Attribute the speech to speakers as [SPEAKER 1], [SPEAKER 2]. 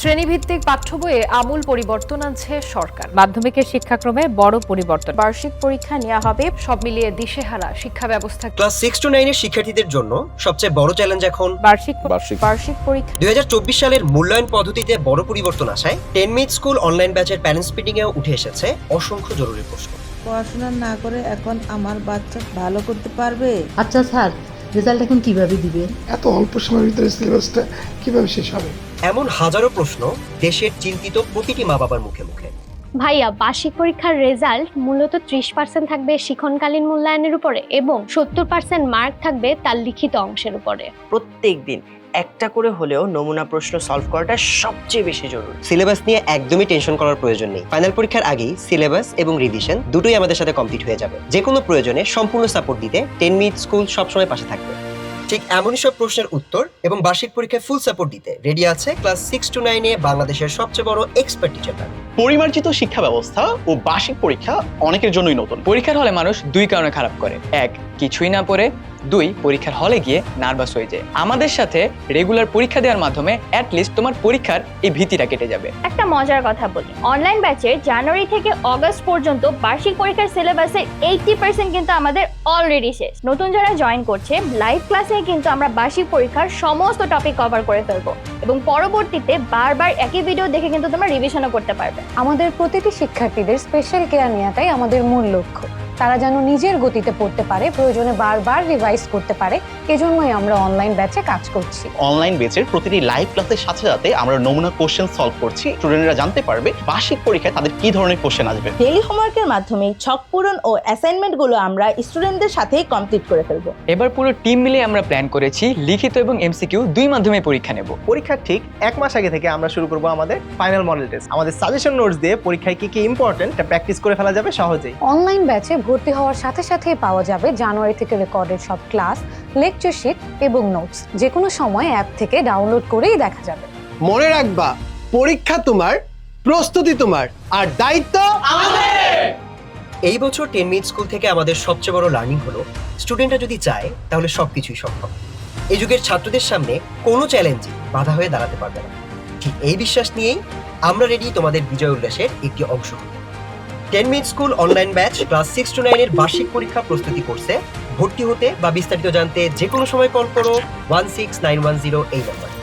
[SPEAKER 1] শ্রেণীভিত্তিক পাঠ্য বইয়ে আমূল পরিবর্তন আনছে সরকার।
[SPEAKER 2] মাধ্যমিকের শিক্ষাক্রমে বড় পরিবর্তন।
[SPEAKER 1] বার্ষিক পরীক্ষা নেওয়া হবে সব মিলিয়ে দিশেহারা শিক্ষা ব্যবস্থা।
[SPEAKER 3] ক্লাস সিক্স টু নাইনের শিক্ষার্থীদের জন্য সবচেয়ে বড় চ্যালেঞ্জ এখন।
[SPEAKER 2] বার্ষিক
[SPEAKER 4] বার্ষিক।
[SPEAKER 1] বার্ষিক পরীক্ষা
[SPEAKER 3] দু হাজার চব্বিশ সালের মূল্যায়ন পদ্ধতিতে বড় পরিবর্তন আসায় টেন মিনিট স্কুল অনলাইন ব্যাচের প্যারেন্টস মিটিং এও উঠে এসেছে অসংখ্য জরুরি প্রশ্ন।
[SPEAKER 5] পড়াশোনা না করে এখন আমার বাচ্চা ভালো করতে পারবে?
[SPEAKER 6] আচ্ছা স্যার রেজাল্ট এখন কীভাবে দিবে
[SPEAKER 4] এত অল্প সময়ের ভিতরে সিলেবাসটা কীভাবে শেষ হবে?
[SPEAKER 3] এমন হাজারো প্রশ্ন দেশের চিন্তিত প্রতিটি মা বাবার মুখে মুখে।
[SPEAKER 7] ভাইয়া বার্ষিক পরীক্ষার রেজাল্ট মূলত ত্রিশ পার্সেন্ট থাকবে শিক্ষণকালীন মূল্যায়নের উপরে এবং সত্তর পার্সেন্ট মার্ক থাকবে তার লিখিত অংশের উপরে।
[SPEAKER 8] প্রত্যেক দিন একটা করে হলেও নমুনা প্রশ্ন সলভ করাটা সবচেয়ে বেশি জরুরি।
[SPEAKER 3] সিলেবাস নিয়ে একদমই টেনশন করার প্রয়োজন নেই। ফাইনাল পরীক্ষার আগেই সিলেবাস এবং রিভিশন দুটোই আমাদের সাথে কমপ্লিট হয়ে যাবে। যে কোনো প্রয়োজনে সম্পূর্ণ সাপোর্ট দিতে টেন মিনিট স্কুল সবসময় পাশে থাকবে। ঠিক এমনই সব প্রশ্নের উত্তর এবং বার্ষিক পরীক্ষায় ফুল সাপোর্ট দিতে রেডি আছে ক্লাস সিক্স টু নাইনে বাংলাদেশের সবচেয়ে বড় এক্সপার্ট টিচার
[SPEAKER 9] পরিমার্জিত শিক্ষা ব্যবস্থা ও বার্ষিক পরীক্ষা অনেকের জন্যই নতুন।
[SPEAKER 10] পরীক্ষার হলে মানুষ দুই কারণে খারাপ করে। এক কিছুই না পড়ে। দুই পরীক্ষার হলে গিয়ে নার্ভাস হয়ে যায়। আমাদের সাথে রেগুলার পরীক্ষা দেওয়ার মাধ্যমে অ্যাটলিস্ট তোমার পরীক্ষার এই ভীতিটা কেটে যাবে।
[SPEAKER 7] একটা মজার কথা বলি। অনলাইন ব্যাচে জানুয়ারি থেকে অগস্ট পর্যন্ত বার্ষিক পরীক্ষার সিলেবাসের এইটি পার্সেন্ট কিন্তু আমাদের অলরেডি শেষ। নতুন যারা জয়েন করছে লাইভ ক্লাসে কিন্তু আমরা বার্ষিক পরীক্ষার সমস্ত টপিক কভার করে ফেলব এবং পরবর্তীতে বারবার একই ভিডিও দেখে কিন্তু তোমরা রিভিশনও করতে পারবে।
[SPEAKER 11] আমাদের প্রতিটি শিক্ষার্থীদের স্পেশাল কেয়ার নেওয়াটাই আমাদের মূল লক্ষ্য। তারা যেন নিজের গতিতে পড়তে পারে প্রয়োজনে বারবার রিভাইজ করতে পারে এজন্যই আমরা অনলাইন ব্যাচে কাজ করছি।
[SPEAKER 9] অনলাইন বেচের প্রতিটি লাইভ ক্লাসের সাথে সাথে আমরা নমুনা কোশ্চেন সলভ করছি। স্টুডেন্টরা জানতে পারবে বার্ষিক পরীক্ষায় তাদের কি ধরনের কোশ্চেন আসবে।
[SPEAKER 5] ডেলি হোমওয়ার্কের মাধ্যমে ছক পূরণ ও অ্যাসাইনমেন্টগুলো আমরা স্টুডেন্টদের সাথেই কমপ্লিট করে ফেলব।
[SPEAKER 10] এবার পুরো টিম মিলে আমরা প্ল্যান করেছি লিখিত এবং এমসিকিউ দুই মাধ্যমে পরীক্ষা নেব।
[SPEAKER 12] পরীক্ষার ঠিক এক মাস আগে থেকে আমরা শুরু করব আমাদের ফাইনাল মডেল টেস্ট আমাদের সাজেশন নোটস দিয়ে পরীক্ষায় কি কি ইম্পর্টেন্ট প্র্যাকটিস করে ফেলা যাবে সহজেই।
[SPEAKER 11] অনলাইন ব্যাচে ভর্তি হওয়ার সাথে সাথেই পাওয়া যাবে জানুয়ারি থেকে রেকর্ডেড সব ক্লাস লেকচার শিট এবং নোটস। যে কোনো সময় অ্যাপ থেকে ডাউনলোড করেই দেখা যাবে।
[SPEAKER 12] মনে রাখবা পরীক্ষা তোমার প্রস্তুতি তোমার আর দায়িত্ব
[SPEAKER 3] এই বছর টেন মিনিট স্কুল থেকে আমাদের সবচেয়ে বড় লার্নিং হলো স্টুডেন্টরা যদি চায় তাহলে সবকিছুই সম্ভব। এই যুগের ছাত্রদের সামনে কোনো চ্যালেঞ্জই বাধা হয়ে দাঁড়াতে পারবে না। ঠিক এই বিশ্বাস নিয়েই আমরা রেডি তোমাদের বিজয় উল্লাসের একটি অংশ হতে Ten Minute School online batch class six to নাইনের বার্ষিক পরীক্ষা প্রস্তুতি করছে ভর্তি হতে বা বিস্তারিত জানতে যে কোনো সময় কল করো one six nine one zero এই নম্বর